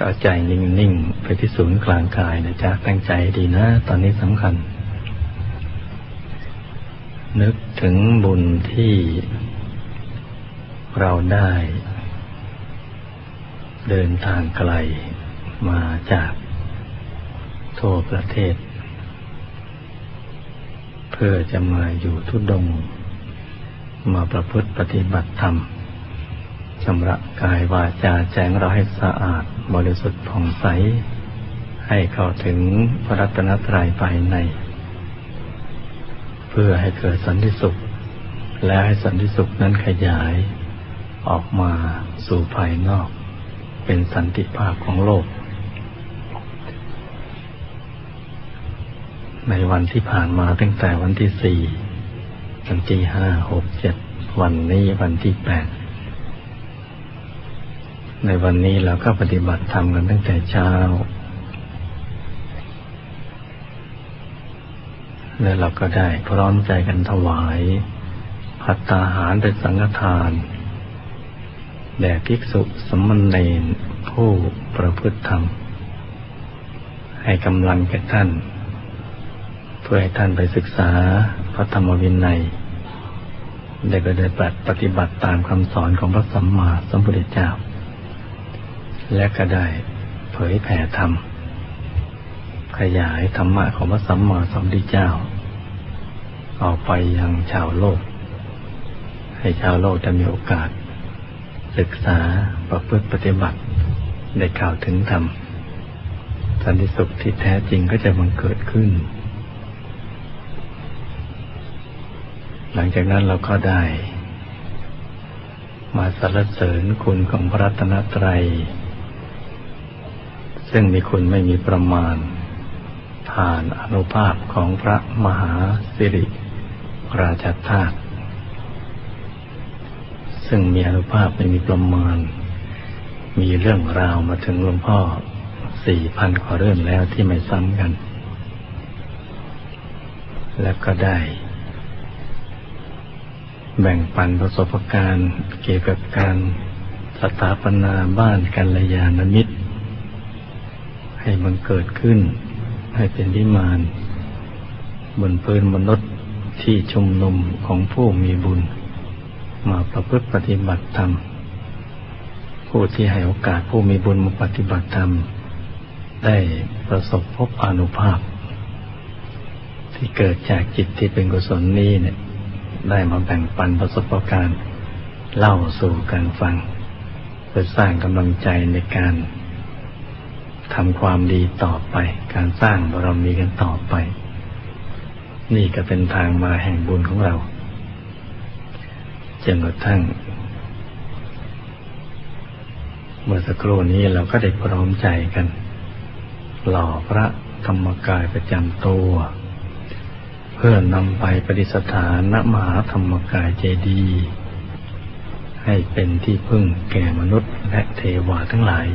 ก็เอาใจนิ่งๆไปที่ศูนย์กลางกายนะจ๊ะตั้งใจดีนะ ตอนนี้สำคัญ นึกถึงบุญที่เราได้ เดินทางไกลมาจากทั่วประเทศ เพื่อจะมาอยู่ทุดง มาประพฤติปฏิบัติธรรม ชำระกายวาจาแจ้งเราให้สะอาดบริสุทธิ์ผ่องใส ให้เข้าถึงพระรัตนตรัยภายใน เพื่อให้เกิดสันติสุข และให้สันติสุขนั้นขยาย ออกมาสู่ภายนอก เป็นสันติภาพของโลก ในวันที่ผ่านมาตั้งแต่วันที่สี่วันที่ห้าหกเจ็ดวันนี้วันที่แปด ในวันนี้เราก็ปฏิบัติธรรมกันตั้งแต่เช้า และเราก็ได้พร้อมใจกันถวายพัตตาหารเป็นสังฆทาน แด่ภิกษุสมณเณรผู้ประพฤติธรรม ให้กำลังแก่ท่าน เพื่อให้ท่านไปศึกษาพระธรรมวินัยได้ได้ปฏิบัติตามคำสอนของพระสัมมาสัมพุทธเจ้า และก็ได้เผยแผ่ธรรม ขยายธรรมะของพระสัมมาสัมพุทธเจ้า ออกไปยังชาวโลก ให้ชาวโลกจะมีโอกาส ศึกษาประพฤติปฏิบัติได้ข่าวถึงธรรมสันติสุขที่แท้จริงก็จะบังเกิดขึ้น หลังจากนั้นเราก็ได้ มาสรรเสริญคุณของพระรัตนตรัย ซึ่งมีคุณไม่มีประมาณผ่านอนุภาพของพระมหาสิริ ราชธาตุซึ่งมีอนุภาพไม่มีประมาณ มีเรื่องราวมาถึงหลวงพ่อสี่พันกว่าเรื่องแล้วที่ไม่ซ้ำกัน แล้วก็ได้ แบ่งปันประสบการณ์เกี่ยวกับการสถาปนาบ้านกัลยาณมิตร ให้มันเกิดขึ้น ให้เป็นวิมานบนพื้นมนุษย์ที่ชุมนุมของผู้มีบุญ มาประพฤติปฏิบัติธรรม ผู้ที่ให้โอกาสผู้มีบุญมาปฏิบัติธรรม ได้ประสบพบอนุภาพ ที่เกิดจากจิตที่เป็นกุศลนี้เนี่ย ได้มาแบ่งปันประสบการณ์เล่าสู่กันฟังเพื่อสร้างกำลังใจในการ ทำความดีต่อไป การสร้างบารมีกันต่อไป นี่ก็เป็นทางมาแห่งบุญของเราจนกระทั่ง เมื่อสักครู่นี้เราก็ได้พร้อมใจกัน หล่อพระธรรมกายประจำตัว เพื่อนำไปปฏิสถานณมหาธรรมกายเจดีย์ให้เป็นที่พึ่งแก่มนุษย์และเทวาทั้งหลาย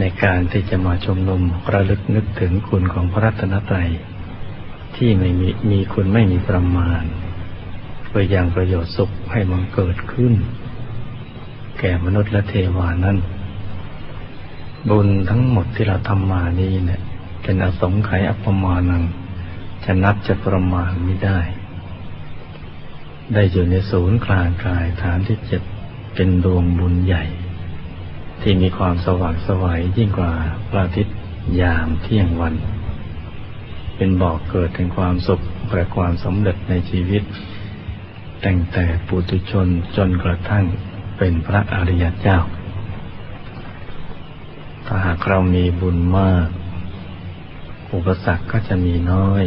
ในการที่จะมาชมนุมระลึกนึกถึงคุณของพระรัตนตรัย ที่ไม่มีมีคุณไม่มีประมาณเพื่อยังประโยชน์สุขให้มันเกิดขึ้น แก่มนุษย์และเทวานั้น บุญทั้งหมดที่เราทำมานี้เนี่ยเป็นอสงไขยอัปมาณังจะนับจะประมาณไม่ได้ ได้อยู่ในศูนย์กลางกายฐานที่เจ็ดเป็นดวงบุญใหญ่ ที่มีความสว่างสวัยยิ่งกว่าพระอาทิตย์ยามเที่ยงวัน เป็นบอกเกิดถึงความสุขและความสำเร็จในชีวิต ตั้งแต่ปุถุชนจนกระทั่งเป็นพระอริยเจ้า ถ้าหากเรามีบุญมาก อุปสรรคก็จะมีน้อย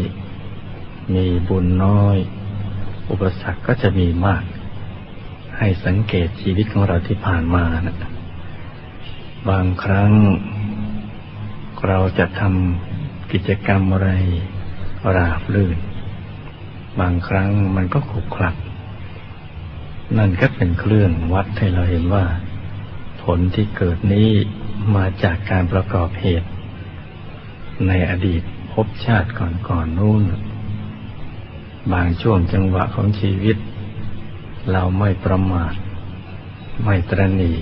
มีบุญน้อย อุปสรรคก็จะมีมาก ให้สังเกตชีวิตของเราที่ผ่านมานะ บางครั้ง เราจะทำกิจกรรมอะไร ราบลื่น บางครั้งมันก็ขรุขระนั่นก็เป็นเครื่องวัดให้เราเห็นว่า ผลที่เกิดนี้มาจากการประกอบเหตุ ในอดีตภพชาติก่อนๆนนู่น บางช่วงจังหวะของชีวิต เราไม่ประมาท ไม่ตรณี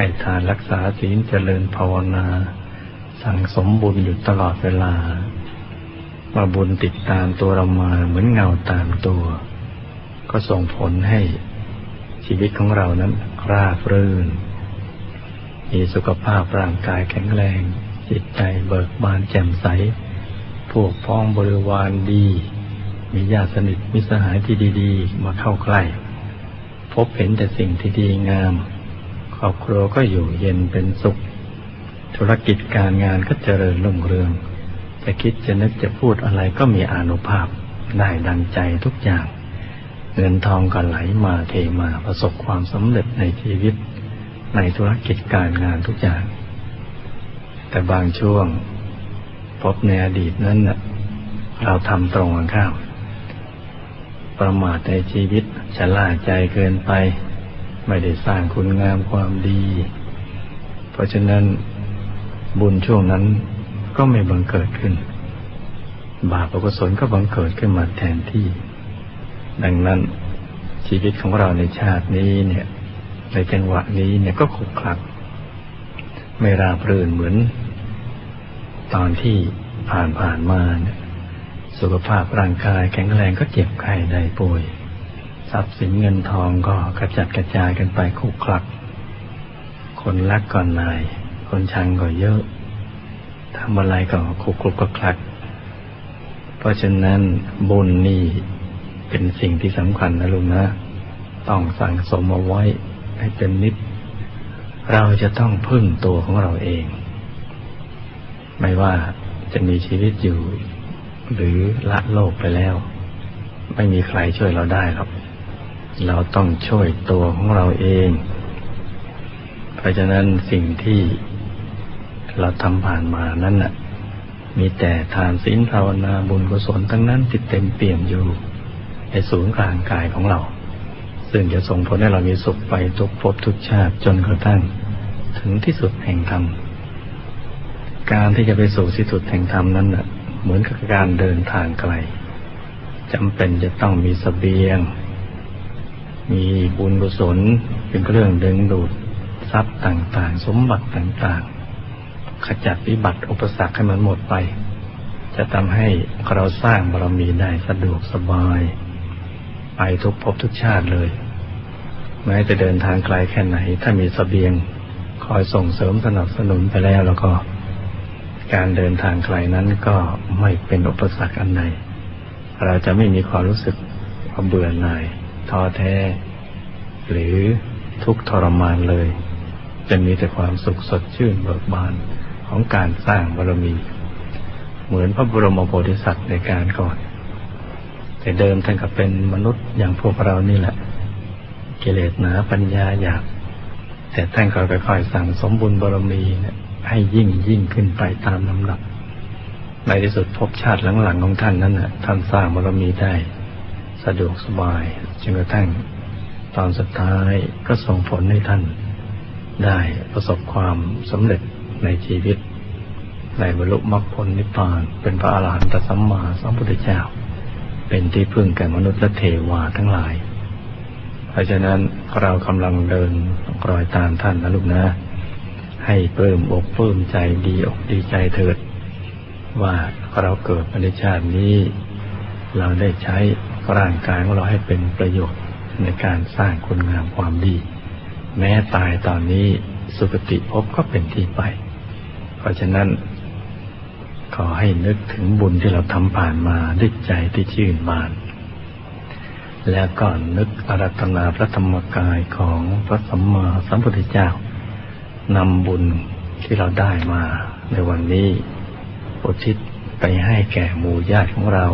ให้ทานรักษาศีลเจริญภาวนา สั่งสมบุญอยู่ตลอดเวลาว่าบุญติดตามตัวเรามาเหมือนเงาตามตัว ก็ส่งผลให้ชีวิตของเรานั้นราบรื่น มีสุขภาพร่างกายแข็งแรง จิตใจเบิกบานแจ่มใส พวกพ้องบริวารดี มีญาติสนิทมิสหายที่ดี ๆ มาเข้าใกล้ พบเห็นแต่สิ่งที่ดีงาม ครอบครัวก็อยู่เย็นเป็นสุข ธุรกิจการงานก็เจริญรุ่งเรือง จะคิดจะนึกจะพูดอะไรก็มีอนุภาพได้ดังใจทุกอย่าง เงินทองก็ไหลมาเทมาประสบความสำเร็จในชีวิต ในธุรกิจการงานทุกอย่าง แต่บางช่วง พบในอดีตนั้นเราทำตรงกันข้ามประมาทในชีวิตชะล่าใจเกินไป ไม่ได้สร้างคุณงามความดี เพราะฉะนั้นบุญช่วงนั้นก็ไม่บังเกิดขึ้น บาปอกุศลก็บังเกิดขึ้นมาแทนที่ ดังนั้นชีวิตของเราในชาตินี้เนี่ย ในจังหวะนี้เนี่ยก็ขรุขระไม่ราบรื่นเหมือน ตอนที่ผ่านผ่านมาเนี่ยสุขภาพร่างกายแข็งแรงก็เจ็บไข้ได้ป่วย ทรัพย์สินเงินทองก็กระจัดกระจายกันไปคุกคลัก คนรักก่อนนาย คนชังก็เยอะทำอะไรก็คุกคลุกคลัก เพราะฉะนั้นบุญนี่เป็นสิ่งที่สำคัญนะลุงนะ ต้องสั่งสมเอาไว้ให้เป็นนิด เราจะต้องพึ่งตัวของเราเอง ไม่ว่าจะมีชีวิตอยู่ หรือละโลกไปแล้ว ไม่มีใครช่วยเราได้หรอก เราต้องช่วยตัวของเราเอง เพราะฉะนั้นสิ่งที่เราทำผ่านมานั้นน่ะ มีแต่ทานศีลภาวนาบุญกุศลทั้งนั้นที่เต็มเปี่ยมอยู่ ในศูนย์กลางกายของเรา ซึ่งจะส่งผลให้เรามีสุขไปทุกภพทุกชาติจนกระทั่ง ถึงที่สุดแห่งธรรม การที่จะไปสู่ที่สุดแห่งธรรมนั้นน่ะ เหมือนกับการเดินทางไกลจำเป็นจะต้องมีสเสบียง มีบุญกุศลเป็นเครื่องดึงดูดทรัพย์ต่างๆ สมบัติต่างๆ ขจัดวิบัติอุปสรรคให้มันหมดไป จะทำให้เราสร้างบารมีได้สะดวกสบาย ไปทุกภพทุกชาติเลย แม้จะเดินทางไกลแค่ไหน ถ้ามีสเสบียงคอยส่งเสริมสนับสนุนไปแล้วแล้วก็ การเดินทางไกลนั้นก็ไม่เป็นอุปสรรคอันใดเราจะไม่มีความรู้สึกว่าเบื่อหน่าย ท้อแท้ หรือทุกข์ทรมานเลย จะมีแต่ความสุขสดชื่นเบิกบานของการสร้างบารมี เหมือนพระบรมโพธิสัตว์ในการก่อน แต่เดิมท่านก็เป็นมนุษย์อย่างพวกเรานี่แหละ กิเลสหนาปัญญาอยาก แต่ท่านก็ค่อยๆสั่งสมบุญบารมีให้ยิ่งยิ่งขึ้นไปตามลำดับในที่สุดพบชาติหลังๆของท่านนั้นน่ะท่านสร้างบารมีได้ สะดวกสบายจนกระทั่งตอนสุดท้ายก็ส่งผลให้ท่าน ได้ประสบความสำเร็จในชีวิต ในบรรลุมรรคผลนิพพาน เป็นพระอาหารหันตสัมมาสัมพุทธเจ้า เป็นที่พึ่งแก่มนุษย์และเทวาทั้งหลาย เพราะฉะนั้นเรากำลังเดินรอยตามท่านนะลูกนะ ให้เพิ่มอกเพิ่มใจดีอกดีใจเถิด ว่าเราเกิดในชาตินี้ เราได้ใช้ ร่างกายของเราให้เป็นประโยชน์ในการสร้างคุณงามความดี แม้ตายตอนนี้สุคติภพก็เป็นที่ไป เพราะฉะนั้น ขอให้นึกถึงบุญที่เราทำผ่านมาด้วยใจที่ชื่นบาน แล้วก็นึกอารัตนาพระธรรมกายของพระสัมมาสัมพุทธเจ้านำบุญที่เราได้มาในวันนี้อุทิศไปให้แก่หมู่ญาติของเรา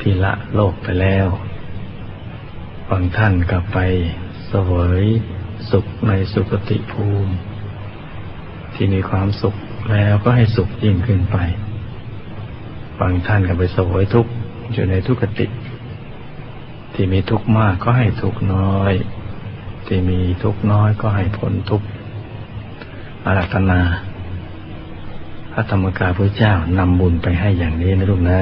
ที่ละโลกไปแล้วบางท่านก็ไปเสวยสุขในสุคติภูมิ ที่มีความสุขแล้วก็ให้สุขยิ่งขึ้นไป บางท่านก็ไปเสวยทุกข์อยู่ในทุกขติ ที่มีทุกข์มากก็ให้ทุกข์น้อย ที่มีทุกข์น้อยก็ให้พ้นทุกข์อารัตนาพระธรรมกายพระเจ้านำบุญไปให้อย่างนี้นะลูกนะ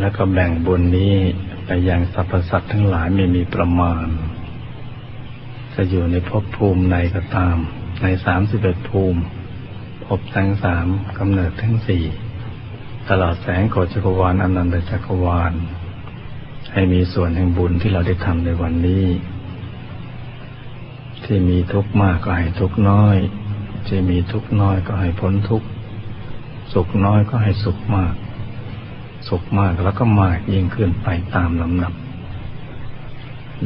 แล้วก็แบ่งบุญนี้ไปยังสรรพสัตว์ทั้งหลายไม่มีประมาณ จะอยู่ในภพภูมิใดก็ตาม ในสามสิบเอ็ดภูมิภพทั้งสามกำเนิดทั้งสี่ตลอดแสงโกจักรวาลอนันตจักรวาล ให้มีส่วนแห่งบุญที่เราได้ทำในวันนี้ ที่มีทุกข์มากก็ให้ทุกข์น้อย ที่มีทุกข์น้อยก็ให้พ้นทุกข์สุขน้อยก็ให้สุขมาก สุขมากแล้วก็มากยิ่งขึ้นไปตามลำดับ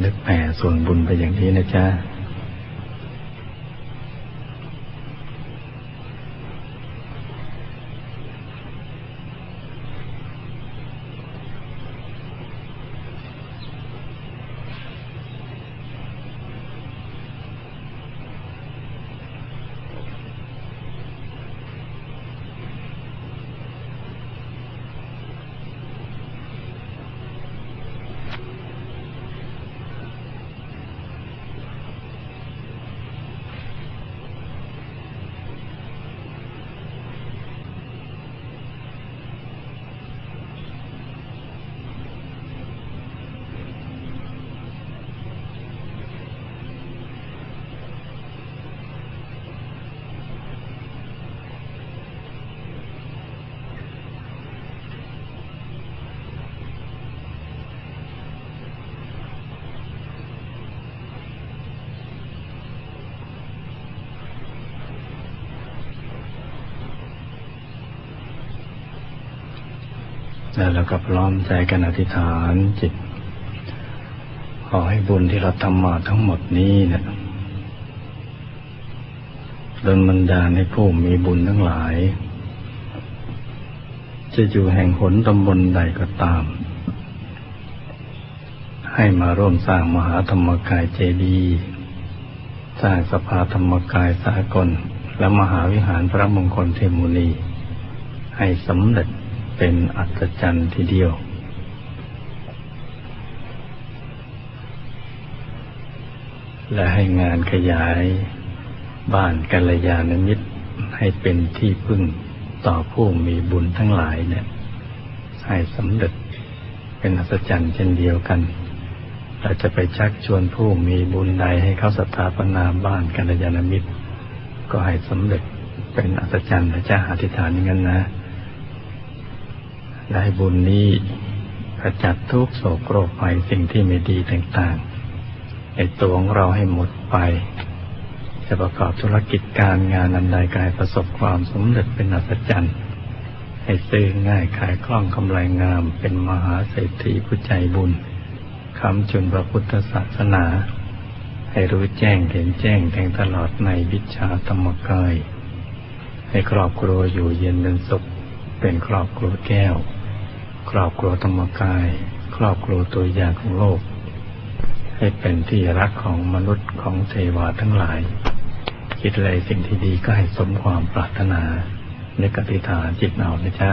นึกแผ่ส่วนบุญไปอย่างนี้นะจ๊ะ แล้วเราก็พร้อมใจกันอธิษฐานจิต ขอให้บุญที่เราทำมาทั้งหมดนี้เนะดลบันดาลให้ผู้มีบุญทั้งหลาย จะอยู่แห่งหนตำบลใดก็ตาม ให้มาร่วมสร้างมหาธรรมกายเจดีย์สร้างสภาธรรมกายสากล และมหาวิหารพระมงคลเทมุนี ให้สำเร็จ เป็นอัศจรรย์ทีเดียว และให้งานขยายบ้านกัลยาณมิตรให้เป็นที่พึ่งต่อผู้มีบุญทั้งหลายเนี่ย ให้สำเร็จเป็นอัศจรรย์เช่นเดียวกันเราจะไปชักชวนผู้มีบุญใดให้เขาสถาปนาบ้านกัลยาณมิตร ก็ให้สำเร็จเป็นอัศจรรย์พระเจ้าอธิษฐานอย่างนั้นนะ ได้บุญนี้ขจัดทุกโศกโรคภัยสิ่งที่ไม่ดีต่างๆในตัวของเราให้หมดไป จะประกอบธุรกิจการงานอันใดกายประสบความสำเร็จเป็นอัศจรรย์ ให้ซื้อง่ายขายคล่องกำไรงามเป็นมหาเศรษฐีผู้ใจบุญคำจุนพระพุทธศาสนา ให้รู้แจ้งเห็นแจ้งแทงตลอดในวิชาธรรมกาย ให้ครอบครัวอยู่เย็นเป็นสุขเป็นครอบครัวแก้ว ครอบครัวธรรมกาย ครอบครัวตัวอย่างของโลก ให้เป็นที่รักของมนุษย์ของเทวาทั้งหลาย คิดอะไรสิ่งที่ดีก็ให้สมความปรารถนาในกติฐานจิตเอานะจ๊ะ